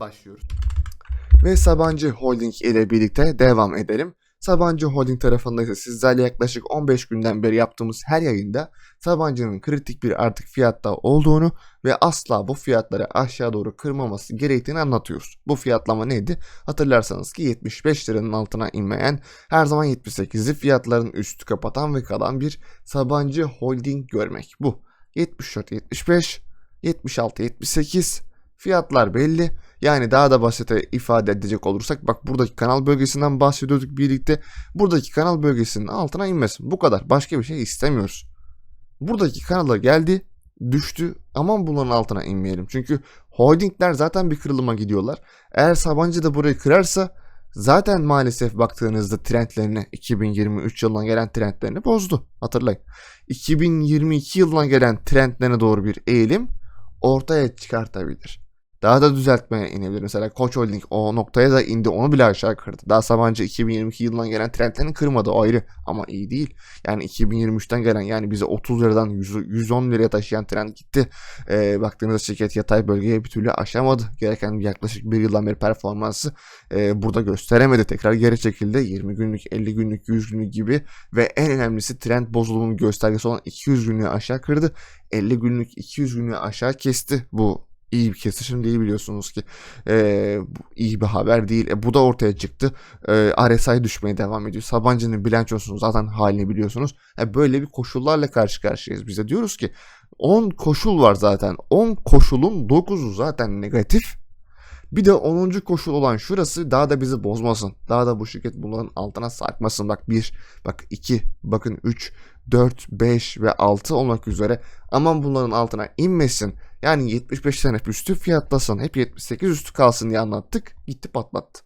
başlıyoruz. Ve Sabancı Holding ile birlikte devam edelim. Sabancı Holding tarafında ise sizlerle yaklaşık 15 günden beri yaptığımız her yayında Sabancı'nın kritik bir artık fiyatta olduğunu ve asla bu fiyatları aşağı doğru kırmaması gerektiğini anlatıyoruz. Bu fiyatlama neydi? Hatırlarsanız ki 75 liranın altına inmeyen, her zaman 78'li fiyatların üstü kapatan ve kalan bir Sabancı Holding görmek. Bu 74-75, 76-78 fiyatlar belli. Yani daha da basite ifade edecek olursak bak buradaki kanal bölgesinden bahsediyorduk birlikte. Buradaki kanal bölgesinin altına inmesin. Bu kadar. Başka bir şey istemiyoruz. Buradaki kanala geldi, düştü. Aman bunların altına inmeyelim. Çünkü holdingler zaten bir kırılıma gidiyorlar. Eğer Sabancı da burayı kırarsa zaten maalesef baktığınızda trendlerini 2023 yılına gelen trendlerini bozdu. Hatırlayın. 2022 yılına gelen trendlerine doğru bir eğilim ortaya çıkartabilir. Daha da düzeltmeye inebilir. Mesela Koç Holding o noktaya da indi. Onu bile aşağı kırdı. Daha Sabancı 2022 yılından gelen trendlerini kırmadı. O ayrı. Ama iyi değil. Yani 2023'ten gelen yani bizi 30 liradan 100, 110 liraya taşıyan trend gitti. Ee, baktığınızda şirket yatay bölgeye bir türlü aşamadı. Gereken yaklaşık bir yıldan beri performansı e, burada gösteremedi. Tekrar geri çekildi. 20 günlük, 50 günlük, 100 günlük gibi ve en önemlisi trend bozulumunun göstergesi olan 200 günlüğü aşağı kırdı. 50 günlük, 200 günlüğü aşağı kesti. Bu iyi bir kesişim değil biliyorsunuz ki. Bu iyi bir haber değil. E, bu da ortaya çıktı. Ee, RSI düşmeye devam ediyor. Sabancı'nın bilançosunun zaten halini biliyorsunuz. E, böyle bir koşullarla karşı karşıyayız. Bize diyoruz ki 10 koşul var zaten. 10 koşulun 9'u zaten negatif. Bir de 10. koşul olan şurası daha da bizi bozmasın. Daha da bu şirket bunların altına sarkmasın. Bak 1, bak 2, bakın 3, 4, 5 ve 6 olmak üzere. Aman bunların altına inmesin. Yani 75 tane üstü fiyatlasın. Hep 78 üstü kalsın diye anlattık. Gitti patlattı.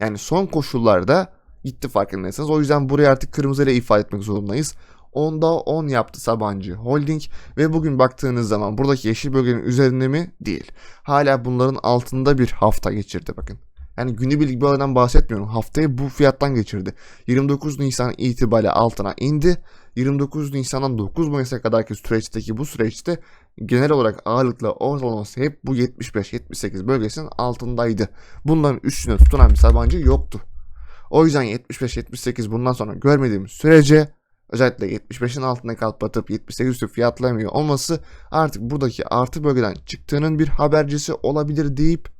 Yani son koşullarda gitti farkındaysanız. O yüzden burayı artık kırmızıyla ifade etmek zorundayız. Onda 10 yaptı Sabancı Holding ve bugün baktığınız zaman buradaki yeşil bölgenin üzerinde mi? Değil. Hala bunların altında bir hafta geçirdi bakın. Yani günübirlik bir olaydan bahsetmiyorum. Haftayı bu fiyattan geçirdi. 29 Nisan itibariyle altına indi. 29 Nisan'dan 9 Mayıs'a kadarki süreçteki bu süreçte genel olarak ağırlıkla ortalaması hep bu 75-78 bölgesinin altındaydı. Bunların üstüne tutunan bir Sabancı yoktu. O yüzden 75-78 bundan sonra görmediğimiz sürece özellikle 75'in altına kalpatıp 78 üstü fiyatlamıyor olması artık buradaki artı bölgeden çıktığının bir habercisi olabilir deyip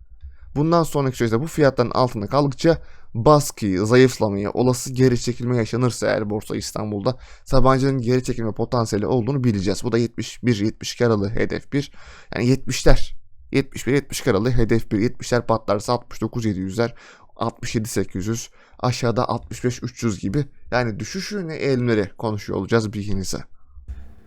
bundan sonraki süreçte bu fiyatların altında kaldıkça baskıyı, zayıflamayı, olası geri çekilme yaşanırsa eğer Borsa İstanbul'da Sabancı'nın geri çekilme potansiyeli olduğunu bileceğiz. Bu da 71-72 aralığı hedef 1. Yani 70'ler. 71-72 aralığı hedef 1. 70'ler patlarsa 69-700'ler, 67-800, aşağıda 65-300 gibi. Yani düşüş yönü konuşuyor olacağız bilginize.